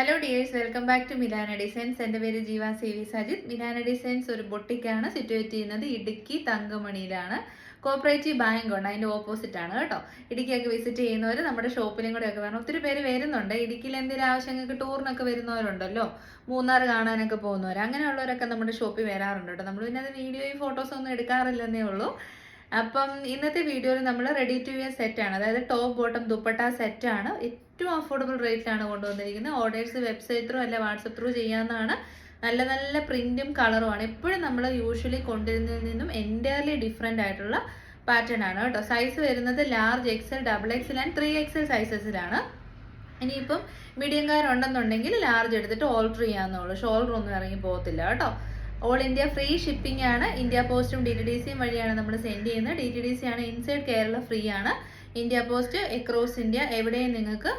Hello dears welcome back to Milana designs എന്റെ പേര് Jeeva C V Sajith. Milana designs ഒരു ബൊട്ടിക്കാണ് situate ചെയ്യുന്നത് ഇടുക്കി തങ്കമണിയിലാണ്. കോപ്പറേറ്റീവ് ബാങ്ക് ഉണ്ട്. അതിന്റെ ആണ് കേട്ടോ. ഇടുക്കിയൊക്കെ വിസിറ്റ് ചെയ്യുന്നവർ നമ്മുടെ ഷോപ്പിലും കൂടെ ഒക്കെ വരണം. ഒത്തിരി പേര് വരുന്നുണ്ട്. ഇടുക്കിയിൽ എന്തെങ്കിലും ആവശ്യങ്ങൾക്ക് ടൂറിനൊക്കെ വരുന്നവരുണ്ടല്ലോ. മൂന്നാർ കാണാനൊക്കെ പോകുന്നവർ അങ്ങനെയുള്ളവരൊക്കെ നമ്മുടെ ഷോപ്പിൽ വരാറുണ്ട് കേട്ടോ. നമ്മൾ പിന്നെ അത് വീഡിയോയും ഫോട്ടോസും ഒന്നും എടുക്കാറില്ലെന്നേ ഉള്ളൂ. അപ്പം ഇന്നത്തെ വീഡിയോയിൽ നമ്മൾ റെഡി ടു വിയർ സെറ്റ് ആണ്. അതായത് ടോപ്പ് ബോട്ടം ദുപ്പട്ട സെറ്റ് ആണ്. ഏറ്റവും അഫോർഡബിൾ റേറ്റിലാണ് കൊണ്ടുവന്നിരിക്കുന്നത്. ഓർഡേഴ്സ് വെബ്സൈറ്റ് ത്രൂ അല്ല വാട്സപ്പ് ത്രൂ ചെയ്യാവുന്നതാണ്. നല്ല നല്ല പ്രിന്റും കളറുമാണ് എപ്പോഴും നമ്മൾ യൂഷ്വലി കൊണ്ടുവരുന്നതിൽ നിന്നും എന്റയർലി ഡിഫറെന്റ് ആയിട്ടുള്ള പാറ്റേൺ ആണ് കേട്ടോ. സൈസ് വരുന്നത് large XL double XL and three XL സൈസസിലാണ് ഇനിയിപ്പം മീഡിയംകാരുണ്ടെന്നുണ്ടെങ്കിൽ ലാർജ് എടുത്തിട്ട് ഓൾട്ടർ ചെയ്യാമെന്നുള്ളൂ ഷോൾഡർ ഒന്നും ഇറങ്ങി പോകത്തില്ല കേട്ടോ. ഓൾ ഇന്ത്യ ഫ്രീ ഷിപ്പിംഗ് ആണ്. ഇന്ത്യ പോസ്റ്റും ഡി ടി ഡി സിയും വഴിയാണ് നമ്മൾ സെൻഡ് ചെയ്യുന്നത്. ഡി ടി ഡി സി ആണ് ഇൻസൈഡ് കേരള ഫ്രീ ആണ്. ഇന്ത്യ പോസ്റ്റ് എക്രോസ് ഇന്ത്യ എവിടെയും നിങ്ങൾക്ക്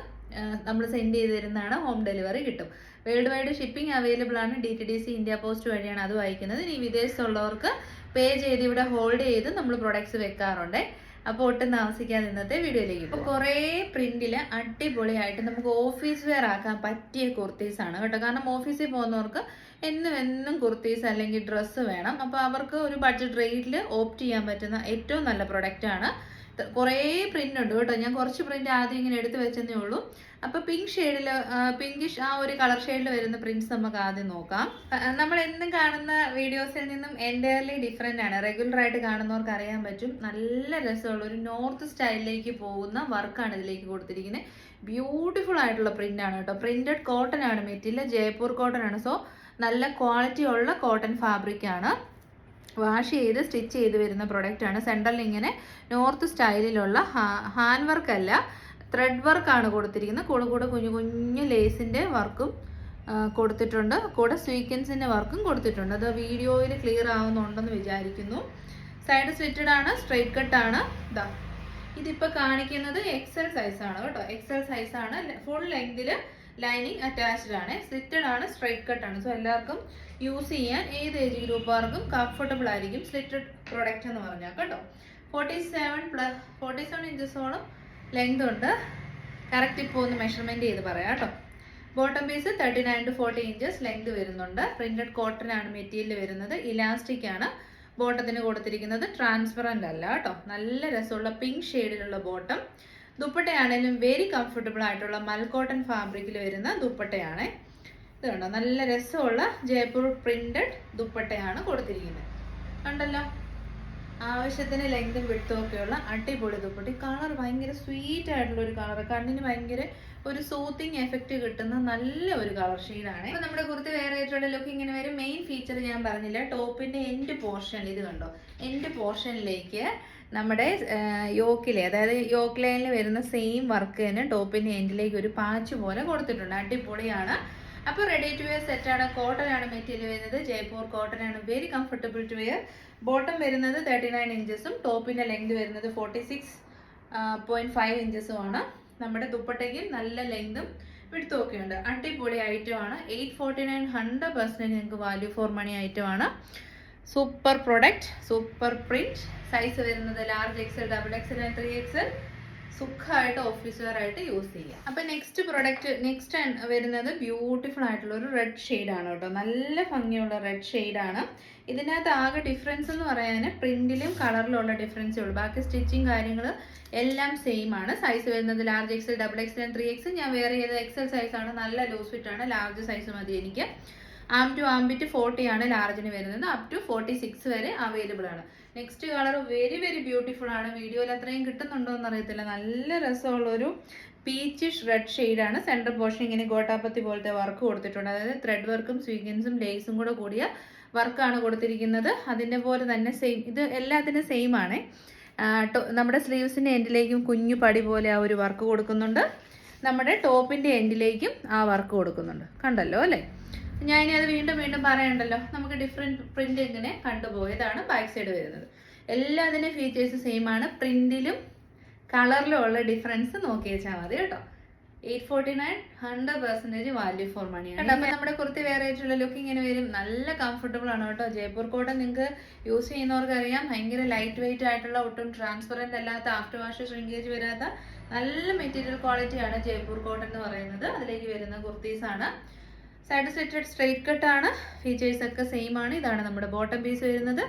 നമ്മൾ സെൻഡ് ചെയ്ത് തരുന്നതാണ്. ഹോം ഡെലിവറി കിട്ടും. വേൾഡ് വൈഡ് ഷിപ്പിംഗ് അവൈലബിൾ ആണ്. D T D C India post വഴിയാണ് അത് വായിക്കുന്നത്. ഇനി വിദേശത്തുള്ളവർക്ക് പേ ചെയ്ത് ഇവിടെ ഹോൾഡ് ചെയ്ത് നമ്മൾ പ്രൊഡക്ട്സ് വെക്കാറുണ്ട്. അപ്പോൾ ഒട്ടും താമസിക്കാതെ ഇന്നത്തെ വീഡിയോയിലേക്ക് ഇപ്പോൾ കുറേ പ്രിന്റിൽ അടിപൊളിയായിട്ട് നമുക്ക് ഓഫീസ് വെയർ ആക്കാൻ പറ്റിയ കുർത്തീസ് ആണ് കേട്ടോ. കാരണം ഓഫീസിൽ പോകുന്നവർക്ക് എന്നും എന്നും കുർത്തീസ് അല്ലെങ്കിൽ ഡ്രസ്സ് വേണം. അപ്പോൾ അവർക്ക് ഒരു ബഡ്ജറ്റ് റേറ്റിൽ ഓപ്റ്റ് ചെയ്യാൻ പറ്റുന്ന ഏറ്റവും നല്ല പ്രൊഡക്റ്റ് ആണ് ത- കുറേ പ്രിന്റ് ഉണ്ട് കേട്ടോ. ഞാൻ കുറച്ച് പ്രിന്റ് ആദ്യം ഇങ്ങനെ എടുത്ത് വെച്ചതേ ഉള്ളൂ. അപ്പൊ പിങ്ക് ഷെയ്ഡിൽ പിങ്കിഷ് ആ ഒരു കളർ ഷെയ്ഡിൽ വരുന്ന പ്രിന്റ്സ് നമുക്ക് ആദ്യം നോക്കാം. നമ്മൾ എന്നും കാണുന്ന വീഡിയോസിൽ നിന്നും എന്റയർലി ഡിഫറെന്റ് ആണ്. റെഗുലർ ആയിട്ട് കാണുന്നവർക്ക് അറിയാൻ പറ്റും. നല്ല രസമുള്ള ഒരു നോർത്ത് സ്റ്റൈലിലേക്ക് പോകുന്ന വർക്കാണ് ഇതിലേക്ക് കൊടുത്തിരിക്കുന്നത്. ബ്യൂട്ടിഫുൾ ആയിട്ടുള്ള പ്രിന്റ് ആണ് കേട്ടോ. പ്രിന്റഡ് കോട്ടൺ ആണ് മെറ്റീരിയൽ. ജയ്പൂർ കോട്ടൺ ആണ്. സോ നല്ല ക്വാളിറ്റി ഉള്ള കോട്ടൺ ഫാബ്രിക് ആണ്. വാഷ് ചെയ്ത് സ്റ്റിച്ച് ചെയ്ത് വരുന്ന പ്രൊഡക്റ്റ് ആണ്. സെൻട്രലിൽ ഇങ്ങനെ നോർത്ത് സ്റ്റൈലിലുള്ള ഹാൻഡ് വർക്ക് അല്ല ത്രെഡ് വർക്കാണ് കൊടുത്തിരിക്കുന്നത്. കൂടെ കൂടെ കുഞ്ഞു കുഞ്ഞു ലേസിന്റെ വർക്കും കൊടുത്തിട്ടുണ്ട്. കൂടെ സ്വീക്വൻസിന്റെ വർക്കും കൊടുത്തിട്ടുണ്ട്. അത് വീഡിയോയിൽ ക്ലിയർ ആവുന്നുണ്ടെന്ന് വിചാരിക്കുന്നു. സൈഡ് സ്ലിറ്റഡ് ആണ് സ്ട്രൈറ്റ് കട്ട് ആണ്. ഇതാ ഇതിപ്പോൾ കാണിക്കുന്നത് എക്സൽ സൈസാണ് കേട്ടോ. എക്സൽ സൈസാണ് ഫുൾ ലെങ്തിൽ ലൈനിങ് അറ്റാച്ച്ഡ് ആണ്. സ്ലിറ്റഡ് ആണ് സ്ട്രൈറ്റ് കട്ട് ആണ്. സോ എല്ലാവർക്കും യൂസ് ചെയ്യാൻ ഏത് ഏജ് ഗ്രൂപ്പുകാർക്കും കംഫർട്ടബിൾ ആയിരിക്കും സ്ലിറ്റഡ് പ്രൊഡക്റ്റ് എന്ന് പറഞ്ഞാൽ കേട്ടോ. Forty seven plus forty seven ഇഞ്ചസോളം length ഉണ്ട്. കറക്റ്റ് ഇപ്പോൾ ഒന്ന് മെഷർമെന്റ് ചെയ്ത് പറയാം കേട്ടോ. Bottom piece thirty nine to forty inches length വരുന്നുണ്ട്. പ്രിന്റഡ് കോട്ടൺ ആണ് മെറ്റീരിയൽ വരുന്നത്. ഇലാസ്റ്റിക് ആണ്. ബോട്ടത്തിന് കൊടുത്തിരിക്കുന്നത് ട്രാൻസ്പെറന്റ് അല്ല കേട്ടോ. നല്ല രസമുള്ള പിങ്ക് ഷെയ്ഡിലുള്ള ബോട്ടം ദുപ്പട്ടയാണെങ്കിലും വെരി കംഫർട്ടബിൾ ആയിട്ടുള്ള മൽക്കോട്ടൺ ഫാബ്രിക്കിൽ വരുന്ന ദുപ്പട്ടയാണ്. ഇത് കണ്ടോ നല്ല രസമുള്ള ജയ്പൂർ പ്രിന്റഡ് ദുപ്പട്ടയാണ് കൊടുത്തിരിക്കുന്നത്. കണ്ടല്ലോ? ആവശ്യത്തിന് ലെങ്തും വിടുത്തും ഒക്കെയുള്ള അടിപൊളി ദുപ്പട്ടി. കളർ ഭയങ്കര സ്വീറ്റ് ആയിട്ടുള്ള ഒരു കളർ കണ്ണിന് ഭയങ്കര ഒരു സൂത്തിങ് എഫക്റ്റ് കിട്ടുന്ന നല്ല ഒരു കളർ ഷെയ്ഡാണ് ഇപ്പൊ നമ്മുടെ കുർത്തി വേറെ ആയിട്ടുള്ള ലുക്ക് ഇങ്ങനെ വരും. മെയിൻ ഫീച്ചർ ഞാൻ പറഞ്ഞില്ല. ടോപ്പിന്റെ എൻഡ് പോർഷനിൽ ഇത് കണ്ടോ? എൻഡ് പോർഷനിലേക്ക് നമ്മുടെ യോക്കിലെ അതായത് യോക്ക് ലൈനിൽ വരുന്ന സെയിം വർക്ക് തന്നെ ടോപ്പിന്റെ എൻഡിലേക്ക് ഒരു പാച്ച് പോലെ കൊടുത്തിട്ടുണ്ട്. അടിപൊളിയാണ്. അപ്പോൾ റെഡി ടു വെയർ സെറ്റാണ് കോട്ടൺ ആണ് മെറ്റീരിയൽ വരുന്നത്. ജയ്പൂർ കോട്ടൺ ആണ്. Very comfortable to wear bottom വരുന്നത് തേർട്ടി നയൻ ഇഞ്ചസും ടോപ്പിന്റെ ലെങ്ത് വരുന്നത് ഫോർട്ടി സിക്സ് പോയിന്റ് ഫൈവ് ഇഞ്ചസും ആണ്. നമ്മുടെ ദുപ്പട്ടയ്ക്ക് നല്ല ലെങ്തും വിടുത്തും ഉണ്ട്. അടിപൊളി ഐറ്റം ആണ്. Eight forty nine hundred percent നിങ്ങൾക്ക് വാല്യൂ ഫോർ മണി ഐറ്റം ആണ്. Super product super print size വരുന്നത് large XL double XL three XL സുഖമായിട്ട് ഓഫീസ് വെയർ ആയിട്ട് യൂസ് ചെയ്യാം. അപ്പൊ നെക്സ്റ്റ് പ്രൊഡക്റ്റ് നെക്സ്റ്റ് വരുന്നത് ബ്യൂട്ടിഫുൾ ആയിട്ടുള്ള ഒരു റെഡ് ഷെയ്ഡ് ആണ് കേട്ടോ. നല്ല ഭംഗിയുള്ള റെഡ് ഷെയ്ഡ് ആണ്. ഇതിനകത്ത് ആകെ ഡിഫറൻസ് എന്ന് പറയാൻ പ്രിന്റിലും കളറിലുള്ള ഡിഫറൻസേ ഉള്ളൂ. ബാക്കി സ്റ്റിച്ചിങ് കാര്യങ്ങൾ എല്ലാം സെയിം ആണ്. സൈസ് വരുന്നത് large XL double XL three X ഞാൻ വേറെ ചെയ്ത എക്സൽ സൈസ് ആണ്? നല്ല ലൂസ് ഫിറ്റ് ആണ്. ലാർജ് സൈസ് മതി എനിക്ക്. Arm to arm bit forty ആണ് ലാർജിന് വരുന്നത്. അപ് ടു ഫോർട്ടി സിക്സ് വരെ അവൈലബിൾ ആണ്. Next colour very very beautiful ആണ്. വീഡിയോയിൽ അത്രയും കിട്ടുന്നുണ്ടോ എന്ന് അറിയത്തില്ല നല്ല രസമുള്ള ഒരു പീച്ചിഷ് റെഡ് ഷെയ്ഡാണ് സെൻട്രൽ പോർഷൻ ഇങ്ങനെ ഗോട്ടാപ്പത്തി പോലത്തെ വർക്ക് കൊടുത്തിട്ടുണ്ട്. അതായത് ത്രെഡ് വർക്കും സ്വീക്വൻസും ലേസും കൂടെ കൂടിയ വർക്കാണ് കൊടുത്തിരിക്കുന്നത്. അതിന്റെ പോലെ തന്നെ സെയിം ഇത് എല്ലാത്തിനും സെയിം ആണ്. നമ്മുടെ സ്ലീവ്സിന്റെ എൻഡിലേക്കും കുഞ്ഞു പടി പോലെ ആ ഒരു വർക്ക് കൊടുക്കുന്നുണ്ട്. നമ്മുടെ ടോപ്പിന്റെ എൻഡിലേക്കും ആ വർക്ക് കൊടുക്കുന്നുണ്ട്. കണ്ടല്ലോ അല്ലേ? ഞാൻ ഇനി അത് വീണ്ടും വീണ്ടും പറയണ്ടല്ലോ. നമുക്ക് ഡിഫറെന്റ് പ്രിന്റ് ഇങ്ങനെ കണ്ടുപോയതാണ് ബാക്ക് സൈഡ് വരുന്നത്. എല്ലാ എല്ലാത്തിനും ഫീച്ചേഴ്സ് സെയിം ആണ്. പ്രിന്റിലും കളറിലും ഉള്ള ഡിഫറൻസ് നോക്കി വെച്ചാൽ മതി കേട്ടോ. Eight forty nine hundred percentage value for മണിയാണ് അപ്പം നമ്മുടെ കുർത്തി വേറെ ആയിട്ടുള്ള ലുക്ക് ഇങ്ങനെ വരും. നല്ല കംഫർട്ടബിൾ ആണ് കേട്ടോ. ജയ്പൂർ കോട്ടൺ നിങ്ങൾക്ക് യൂസ് ചെയ്യുന്നവർക്ക് അറിയാം ഭയങ്കര ലൈറ്റ് വെയിറ്റ് ആയിട്ടുള്ള ഒട്ടും ട്രാൻസ്പെറന്റ് അല്ലാത്ത ആഫ്റ്റർ വാഷ് ഷ്രിങ്കേജ് വരാത്ത നല്ല മെറ്റീരിയൽ ക്വാളിറ്റിയാണ് ജയ്പൂർ കോട്ടൺ എന്ന് പറയുന്നത്. അതിലേക്ക് വരുന്ന കുർത്തീസാണ്. ആണ് സൈഡ് സ്ലിറ്റഡ് സ്ട്രെയിറ്റ് കട്ട് ആണ്. ഫീച്ചേഴ്സ് ഒക്കെ സെയിം ആണ്. ഇതാണ് നമ്മുടെ ബോട്ടം പീസ് വരുന്നത്.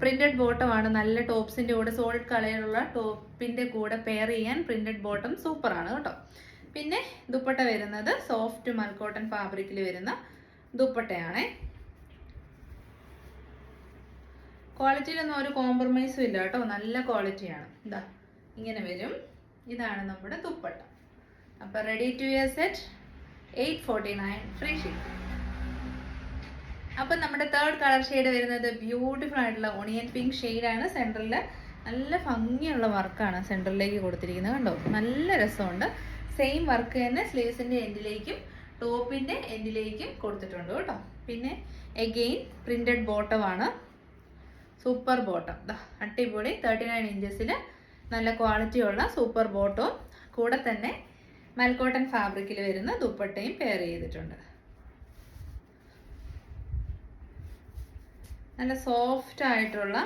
പ്രിന്റഡ് ബോട്ടം ആണ്. നല്ല ടോപ്സിന്റെ കൂടെ സോളിഡ് കളറുള്ള ടോപ്പിന്റെ കൂടെ പെയർ ചെയ്യാൻ പ്രിന്റഡ് ബോട്ടം സൂപ്പറാണ് കേട്ടോ. പിന്നെ ദുപ്പട്ട വരുന്നത് സോഫ്റ്റ് മൽക്കോട്ടൺ ഫാബ്രിക്കിൽ വരുന്ന ദുപ്പട്ടയാണേ. ക്വാളിറ്റിയിലൊന്നും ഒരു കോംപ്രമൈസും ഇല്ല കേട്ടോ. നല്ല ക്വാളിറ്റിയാണ് ഇതാ ഇങ്ങനെ വരും. ഇതാണ് നമ്മുടെ ദുപ്പട്ട. അപ്പോൾ ready to wear set eight forty nine free ship അപ്പം നമ്മുടെ തേർഡ് കളർ ഷെയ്ഡ് വരുന്നത് ബ്യൂട്ടിഫുൾ ആയിട്ടുള്ള ഓണിയൻ പിങ്ക് ഷെയ്ഡാണ് സെന്ററിൽ നല്ല ഭംഗിയുള്ള വർക്കാണ് സെന്ററിലേക്ക് കൊടുത്തിരിക്കുന്നത് കണ്ടോ? നല്ല രസമുണ്ട്. സെയിം വർക്ക് തന്നെ സ്ലീവ്സിന്റെ എൻഡിലേക്കും ടോപ്പിന്റെ എൻഡിലേക്കും കൊടുത്തിട്ടുണ്ട് കേട്ടോ. പിന്നെ എഗെയിൻ പ്രിന്റഡ് ബോട്ടമാണ് സൂപ്പർ ബോട്ടം അടിപൊളി. തേർട്ടി നയൻ ഇഞ്ചസിൽ നല്ല ക്വാളിറ്റിയുള്ള സൂപ്പർ ബോട്ടവും കൂടെ തന്നെ മൽക്കോട്ടൺ ഫാബ്രിക്കിൽ വരുന്ന ദുപ്പട്ടയും പെയർ ചെയ്തിട്ടുണ്ട്. നല്ല സോഫ്റ്റ് ആയിട്ടുള്ള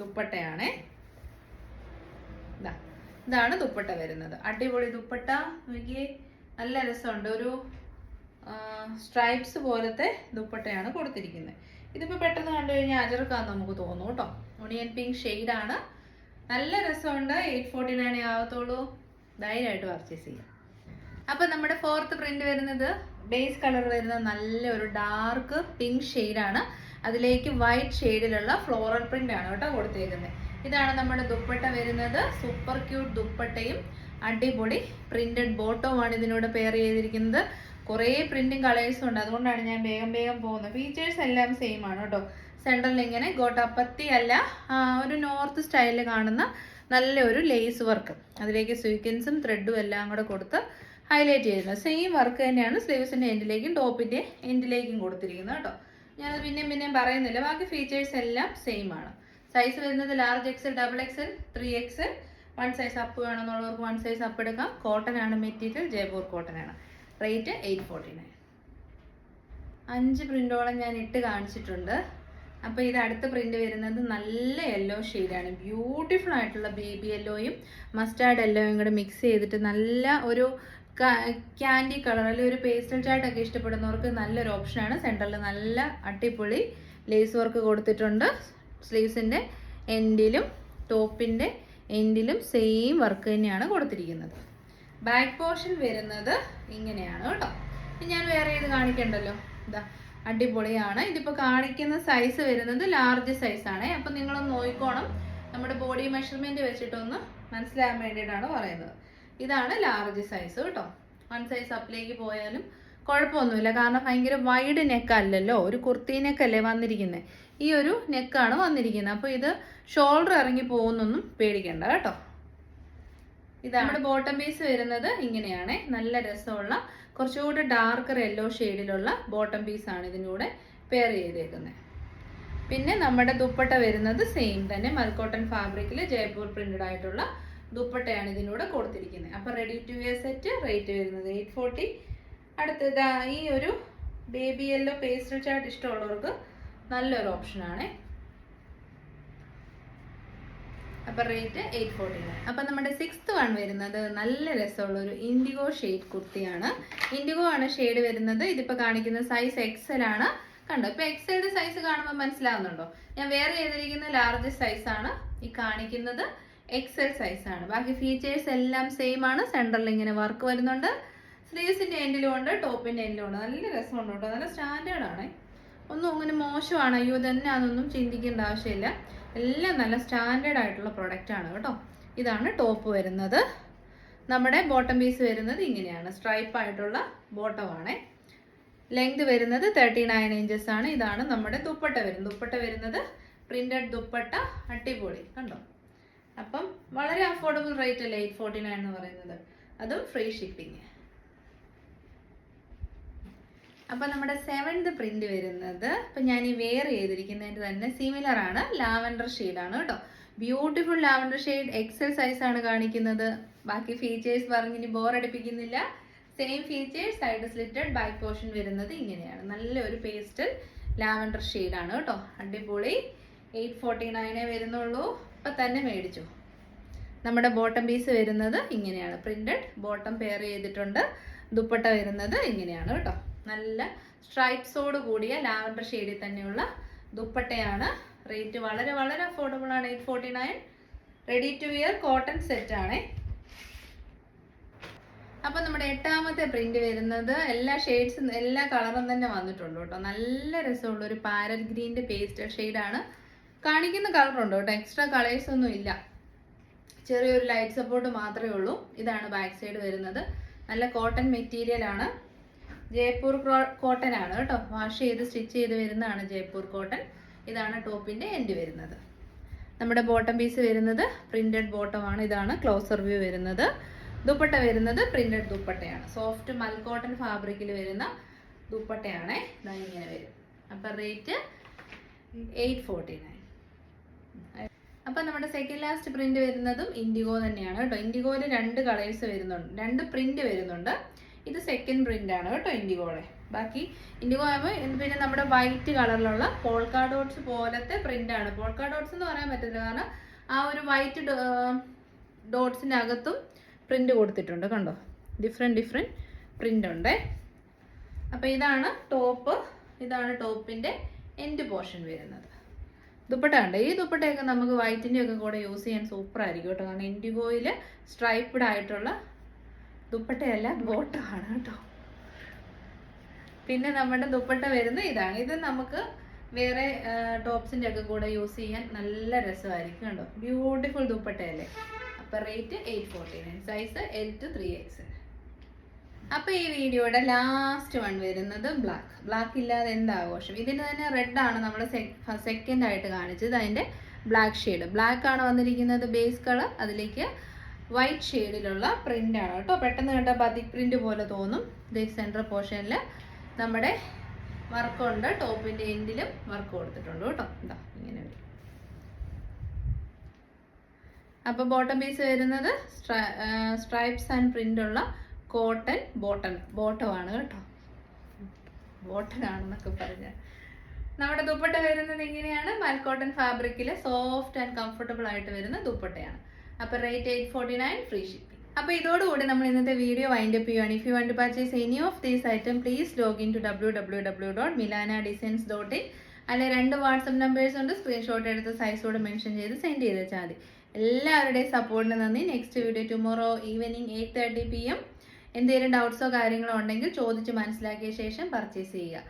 ദുപ്പട്ടയാണേ. ഇതാ ഇതാണ് ദുപ്പട്ട വരുന്നത്. അടിപൊളി ദുപ്പട്ട. നോക്കിയേ നല്ല രസമുണ്ട്. ഒരു സ്ട്രൈപ്സ് പോലത്തെ ദുപ്പട്ടയാണ് കൊടുത്തിരിക്കുന്നത്. ഇതിപ്പോൾ പെട്ടെന്ന് കണ്ടു കഴിഞ്ഞാൽ അജർക്കാന്ന് നമുക്ക് തോന്നും കേട്ടോ. ഒണിയൻ പിങ്ക് ഷെയ്ഡാണ് നല്ല രസമുണ്ട്. എയ്റ്റ് ഫോർട്ടി നയൻ ആവത്തുള്ളൂ ധൈര്യമായിട്ട് പർച്ചേസ് ചെയ്യാം. അപ്പം നമ്മുടെ ഫോർത്ത് പ്രിന്റ് വരുന്നത് ബേസ് കളർ വരുന്ന നല്ല ഒരു ഡാർക്ക് പിങ്ക് ഷെയ്ഡാണ് അതിലേക്ക് വൈറ്റ് ഷെയ്ഡിലുള്ള ഫ്ലോറൽ പ്രിന്റ് ആണ് കേട്ടോ കൊടുത്തേക്കുന്നത് ഇതാണ് നമ്മുടെ ദുപ്പട്ട വരുന്നത്. സൂപ്പർ ക്യൂട്ട് ദുപ്പട്ടയും അടിപൊളി പ്രിന്റഡ് ബോട്ടവുമാണ് ഇതിനോട് പെയർ ചെയ്തിരിക്കുന്നത്. കുറേ പ്രിന്റും കളേഴ്സും ഉണ്ട്. അതുകൊണ്ടാണ് ഞാൻ വേഗം വേഗം പോകുന്നത്. ഫീച്ചേഴ്സ് എല്ലാം സെയിം ആണ് കേട്ടോ. സെൻട്രലിൽ ഇങ്ങനെ ഗോട്ടാപ്പത്തി അല്ല ഒരു നോർത്ത് സ്റ്റൈലിൽ കാണുന്ന നല്ല ഒരു ലേസ് വർക്ക് അതിലേക്ക് സ്വീക്വൻസും ത്രെഡും എല്ലാം കൂടെ കൊടുത്ത് ഹൈലൈറ്റ് ചെയ്യുന്നത് സെയിം വർക്ക് തന്നെയാണ് സ്ലീവ്സിന്റെ എൻഡിലേക്കും ടോപ്പിന്റെ എൻഡിലേക്കും കൊടുത്തിരിക്കുന്നത് കേട്ടോ. ഞാനത് പിന്നെയും പിന്നെയും പറയുന്നില്ല. ബാക്കി ഫീച്ചേഴ്സ് എല്ലാം സെയിം ആണ്. സൈസ് വരുന്നത് large X double X three X one size up വേണമെന്നുള്ളവർക്ക് one size up എടുക്കാം. കോട്ടൺ ആണ് മെറ്റീരിയൽ ജയ്പൂർ കോട്ടൺ ആണ്. റേറ്റ് എയ്റ്റ് ഫോർട്ടി നയൻ അഞ്ച് പ്രിന്റോളം ഞാൻ ഇട്ട് കാണിച്ചിട്ടുണ്ട്. അപ്പോൾ ഇത് അടുത്ത പ്രിന്റ് വരുന്നത് നല്ല യെല്ലോ ഷെയ്ഡാണ് ബ്യൂട്ടിഫുൾ ആയിട്ടുള്ള ബേബി യെല്ലോയും മസ്റ്റാർഡ് യെല്ലോയും കൂടെ മിക്സ് ചെയ്തിട്ട് നല്ല ഒരു ക്യാൻഡി കളർ അല്ലെങ്കിൽ ഒരു പേസ്റ്റൽ ചാർട്ടൊക്കെ ഇഷ്ടപ്പെടുന്നവർക്ക് നല്ലൊരു ഓപ്ഷനാണ് സെന്ററിൽ നല്ല അടിപൊളി ലേസ് വർക്ക് കൊടുത്തിട്ടുണ്ട്. സ്ലീവ്സിന്റെ എൻഡിലും ടോപ്പിന്റെ എൻഡിലും സെയിം വർക്ക് തന്നെയാണ് കൊടുത്തിരിക്കുന്നത്. ബാക്ക് പോർഷൻ വരുന്നത് ഇങ്ങനെയാണ് കേട്ടോ. ഞാൻ വേറെ ഇത് കാണിക്കണ്ടല്ലോ? ഇതാ അടിപൊളിയാണ്. ഇതിപ്പോൾ കാണിക്കുന്ന സൈസ് വരുന്നത് ലാർജ് സൈസാണ് അപ്പം നിങ്ങളൊന്ന് നോക്കിക്കോണം. നമ്മുടെ ബോഡി മെഷർമെന്റ് വെച്ചിട്ടൊന്ന് മനസ്സിലാകാൻ വേണ്ടിയിട്ടാണ് പറയുന്നത്. ഇതാണ് ലാർജ് സൈസ് കേട്ടോ. വൺ സൈസ് അപ്പിലേക്ക് പോയാലും കുഴപ്പമൊന്നുമില്ല. കാരണം ഭയങ്കര വൈഡ് നെക്ക് അല്ലല്ലോ. ഒരു കുർത്തി നെക്കല്ലേ വന്നിരിക്കുന്നത് ഈ ഒരു നെക്കാണ് വന്നിരിക്കുന്നത് അപ്പോൾ ഇത് ഷോൾഡർ ഇറങ്ങി പോകുന്നൊന്നും പേടിക്കണ്ട കേട്ടോ. ഇതാണ്. നമ്മുടെ ബോട്ടം പീസ് വരുന്നത് ഇങ്ങനെയാണ്. നല്ല രസമുള്ള കുറച്ചുകൂടി ഡാർക്കർ യെല്ലോ ഷെയ്ഡിലുള്ള ബോട്ടം പീസാണ് ഇതിനൂടെ പെയർ ചെയ്തേക്കുന്നത് പിന്നെ നമ്മുടെ ദുപ്പട്ട വരുന്നത് സെയിം തന്നെ മൽക്കോട്ടൺ ഫാബ്രിക്കിൽ ജയ്പൂർ പ്രിന്റഡ് ആയിട്ടുള്ള ദുപ്പട്ടയാണ് ഇതിനൂടെ കൊടുത്തിരിക്കുന്നത്. അപ്പോൾ ready to wear set rate വരുന്നത്. എയ്റ്റ് ഫോർട്ടി അടുത്തത് ഈ ഒരു ബേബി യെല്ലോ പേസ്റ്റൽ ചാർട്ട് ഇഷ്ടമുള്ളവർക്ക് നല്ലൊരു ഓപ്ഷനാണ് അപ്പൊ റേറ്റ് എയ്റ്റ് ഫോർട്ടി ആണ് അപ്പൊ നമ്മുടെ സിക്സ്ത് വൺ വരുന്നത് നല്ല രസമുള്ള ഒരു ഇൻഡിഗോ ഷെയ്ഡ് കുർത്തിയാണ്. ഇൻഡിഗോ ആണ് ഷെയ്ഡ് വരുന്നത്. ഇതിപ്പോ കാണിക്കുന്ന സൈസ് എക്സൽ ആണ്. കണ്ടോ? ഇപ്പൊ എക്സലിന്റെ സൈസ് കാണുമ്പോൾ മനസ്സിലാവുന്നുണ്ടോ? ഞാൻ വേറെ ചെയ്തിരിക്കുന്ന ലാർജ് സൈസ് ആണ് ഈ കാണിക്കുന്നത്. എക്സൽ ആണ്. ബാക്കി ഫീച്ചേഴ്സ് എല്ലാം സെയിം ആണ്. സെൻട്രലിൽ ഇങ്ങനെ വർക്ക് വരുന്നുണ്ട്. സ്ലീവ്സിന്റെ എൻഡിലും ഉണ്ട് ടോപ്പിന്റെ എൻഡിലും ഉണ്ട്. നല്ല രസമുണ്ട് കേട്ടോ. നല്ല സ്റ്റാൻഡേർഡ് ആണ്. ഒന്നും അങ്ങനെ മോശമാണ്. അയ്യോ തന്നെ അതൊന്നും ചിന്തിക്കേണ്ട ആവശ്യമില്ല. എല്ലാം നല്ല സ്റ്റാൻഡേർഡ് ആയിട്ടുള്ള പ്രൊഡക്റ്റ് ആണ് കേട്ടോ. ഇതാണ് ടോപ്പ് വരുന്നത്. നമ്മുടെ ബോട്ടം പീസ് വരുന്നത് ഇങ്ങനെയാണ്. സ്ട്രൈപ്പ് ആയിട്ടുള്ള ബോട്ടം ആണ്. ലെങ്ത് വരുന്നത് തേർട്ടി നയൻ ഇഞ്ചസ് ആണ്. ഇതാണ് നമ്മുടെ ദുപ്പട്ട വരുന്നത്. ദുപ്പട്ട വരുന്നത് പ്രിന്റഡ് ദുപ്പട്ട അടിപൊളി. കണ്ടോ? അപ്പം വളരെ അഫോർഡബിൾ റേറ്റ് അല്ലേ എയ്റ്റ് ഫോർട്ടി നയൻ എന്ന് പറയുന്നത്? അതും ഫ്രീ ഷിപ്പിംഗ് അപ്പൊ നമ്മുടെ സെവൻത് പ്രിന്റ് വരുന്നത് ഇപ്പൊ ഞാൻ ഈ വെയർ ചെയ്തിരിക്കുന്നതിന്റെ തന്നെ സിമിലർ ആണ്. ലാവൻഡർ ആണ് കേട്ടോ. Beautiful lavender shade XL size ആണ് കാണിക്കുന്നത്. ബാക്കി ഫീച്ചേഴ്സ് പറഞ്ഞിനി bore അടിപ്പിക്കുന്നില്ല. Same features side slitted back portion വരുന്നത് ഇങ്ങനെയാണ്. നല്ലൊരു പേസ്റ്റൽ ലാവൻഡർ ആണ് കേട്ടോ. അടിപൊളി. എയ്റ്റ് ഫോർട്ടി നയനേ വരുന്നുള്ളൂ. ഇപ്പൊ തന്നെ മേടിച്ചു. നമ്മുടെ ബോട്ടം പീസ് വരുന്നത് ഇങ്ങനെയാണ്. പ്രിന്റഡ് ബോട്ടം പെയർ ചെയ്തിട്ടുണ്ട്. ദുപ്പട്ട വരുന്നത് ഇങ്ങനെയാണ് കേട്ടോ. നല്ല സ്ട്രൈപ്സോട് കൂടിയ ലാവൻഡർ ഷെയ്ഡിൽ തന്നെയുള്ള ദുപ്പട്ടയാണ്. റേറ്റ് വളരെ വളരെ അഫോർഡബിൾ ആണ്. Eight forty nine ready to wear cotton set ആണേ. അപ്പൊ നമ്മുടെ എട്ടാമത്തെ പ്രിന്റ് വരുന്നത് എല്ലാ ഷെയ്ഡ്സും എല്ലാ കളറും തന്നെ വന്നിട്ടുള്ളൂ കേട്ടോ. നല്ല രസമുള്ള ഒരു പാരൽ ഗ്രീന്റെ പേസ്റ്റൽ ഷെയ്ഡാണ് കാണിക്കുന്ന കളർ കളറുണ്ട് കേട്ടോ. എക്സ്ട്രാ കളേഴ്സ് ഒന്നും ഇല്ല. ചെറിയൊരു ലൈറ്റ് സപ്പോർട്ട് മാത്രമേ ഉള്ളൂ. ഇതാണ് ബാക്ക് സൈഡ് വരുന്നത്. നല്ല കോട്ടൺ മെറ്റീരിയൽ ആണ്. ജയ്പൂർ കോട്ടൺ ആണ് കേട്ടോ. വാഷ് ചെയ്ത് സ്റ്റിച്ച് ചെയ്ത് വരുന്നതാണ് ജയ്പൂർ കോട്ടൺ ഇതാണ് ടോപ്പിന്റെ എൻഡ് വരുന്നത്. നമ്മുടെ ബോട്ടം പീസ് വരുന്നത് പ്രിന്റഡ് ബോട്ടമാണ് ഇതാണ് ക്ലോസർ വ്യൂ വരുന്നത്. ദുപ്പട്ട വരുന്നത് പ്രിന്റഡ് ദുപ്പട്ടയാണ്. സോഫ്റ്റ് മൽക്കോട്ടൺ ഫാബ്രിക്കിൽ വരുന്ന ദുപ്പട്ടയാണ്. ഇതാ ഇങ്ങനെ വരും. അപ്പം റേറ്റ് എയ്റ്റ് ഫോർട്ടി നയൻ അപ്പം നമ്മുടെ സെക്കൻഡ് ലാസ്റ്റ് പ്രിന്റ് വരുന്നതും ഇൻഡിഗോ തന്നെയാണ് കേട്ടോ. ഇൻഡിഗോയിൽ രണ്ട് കളേഴ്സ് വരുന്നുണ്ട്. രണ്ട് പ്രിന്റ് വരുന്നുണ്ട്. ഇത് സെക്കൻഡ് പ്രിന്റ് ആണ് കേട്ടോ ഇൻഡിഗോയുടെ ബാക്കി ഇൻഡിഗോ ആകുമ്പോൾ പിന്നെ നമ്മുടെ വൈറ്റ് കളറിലുള്ള പോൾക്കാ ഡോട്ട്സ് പോലത്തെ പ്രിന്റ് ആണ്. പോൾക്കാ ഡോട്ട്സ് എന്ന് പറയാൻ പറ്റില്ല കാരണം ആ ഒരു വൈറ്റ് ഡോട്ട്സിന്റെ അകത്തും പ്രിന്റ് കൊടുത്തിട്ടുണ്ട് കണ്ടോ? ഡിഫറെന്റ് ഡിഫറെന്റ് പ്രിന്റ് ഉണ്ട്. അപ്പോൾ ഇതാണ് ടോപ്പ് ഇതാണ് ടോപ്പിന്റെ എൻഡ് പോർഷൻ വരുന്നത്. ദുപ്പട്ട ഉണ്ട് ഈ ദുപ്പട്ടയൊക്കെ നമുക്ക് വൈറ്റിന്റെ ഒക്കെ കൂടെ യൂസ് ചെയ്യാൻ സൂപ്പർ ആയിരിക്കും കേട്ടോ. കാരണം ഇൻഡിഗോയിൽ സ്ട്രൈപ്പ്ഡ് ആയിട്ടുള്ള ദുപ്പട്ടയല്ല ബോട്ടമാണ് കേട്ടോ. പിന്നെ നമ്മുടെ ദുപ്പട്ട വരുന്നത് ഇതാണ്. ഇത് നമുക്ക് വേറെ ടോപ്സിന്റെ ഒക്കെ കൂടെ യൂസ് ചെയ്യാൻ നല്ല രസമായിരിക്കും കണ്ടോ ബ്യൂട്ടിഫുൾ ദുപ്പട്ടയല്ലേ? അപ്പം rate eight forty nine size L to three X അപ്പോൾ ഈ വീഡിയോയുടെ ലാസ്റ്റ് വൺ വരുന്നത് ബ്ലാക്ക് ബ്ലാക്ക് ഇല്ലാതെ എന്ത് ആഘോഷം ഇതിന് തന്നെ റെഡ് ആണ് നമ്മൾ സെക്കൻഡ് ആയിട്ട് കാണിച്ചത്. അതിന്റെ ബ്ലാക്ക് ഷെയ്ഡ് ബ്ലാക്ക് ആണ് വന്നിരിക്കുന്നത് ബേസ് കളർ അതിലേക്ക് വൈറ്റ് ഷെയ്ഡിലുള്ള പ്രിന്റ് ആണ് കേട്ടോ. പെട്ടെന്ന് കണ്ട ബതിക് പ്രിന്റ് പോലെ തോന്നും. ഇത് സെൻട്രൽ പോർഷനിൽ നമ്മുടെ വർക്കുണ്ട് ടോപ്പിന്റെ എൻഡിലും വർക്ക് കൊടുത്തിട്ടുണ്ട് കേട്ടോ. എന്താ ഇങ്ങനെ വരും. അപ്പോൾ ബോട്ടം പീസ് വരുന്നത് സ്ട്രൈപ്സ് ആൻഡ് ഉള്ള കോട്ടൺ ബോട്ടൺ ബോട്ടമാണ് കേട്ടോ. ബോട്ടൺ ആണെന്നൊക്കെ പറഞ്ഞ. നമ്മുടെ ദുപ്പട്ട വരുന്നത് എങ്ങനെയാണ് മൽക്കോട്ടൺ ഫാബ്രിക്കിൽ സോഫ്റ്റ് ആൻഡ് കംഫർട്ടബിൾ ആയിട്ട് വരുന്ന ദുപ്പട്ടയാണ്. അപ്പോൾ rate eight forty nine free shipping. അപ്പോൾ ഇതോടുകൂടി നമ്മൾ ഇന്നത്തെ വീഡിയോ വൈൻഡ് അപ്പ് ചെയ്യുകയാണ് if you want purchase any of these item please login to W W W dot Milana designs dot in അല്ലെ രണ്ട് വാട്സപ്പ് നമ്പേഴ്സ് ഉണ്ട്. സ്ക്രീൻഷോട്ട് എടുത്ത് സൈസോട് mention ചെയ്ത് സെൻഡ് ചെയ്ത് വെച്ചാൽ മതി. എല്ലാവരുടെയും സപ്പോർട്ടിന് നന്ദി. Next video tomorrow evening eight thirty P M എന്തെങ്കിലും ഡൗട്ട്സോ കാര്യങ്ങളോ ഉണ്ടെങ്കിൽ ചോദിച്ച് മനസ്സിലാക്കിയ ശേഷം പർച്ചേസ് ചെയ്യുക.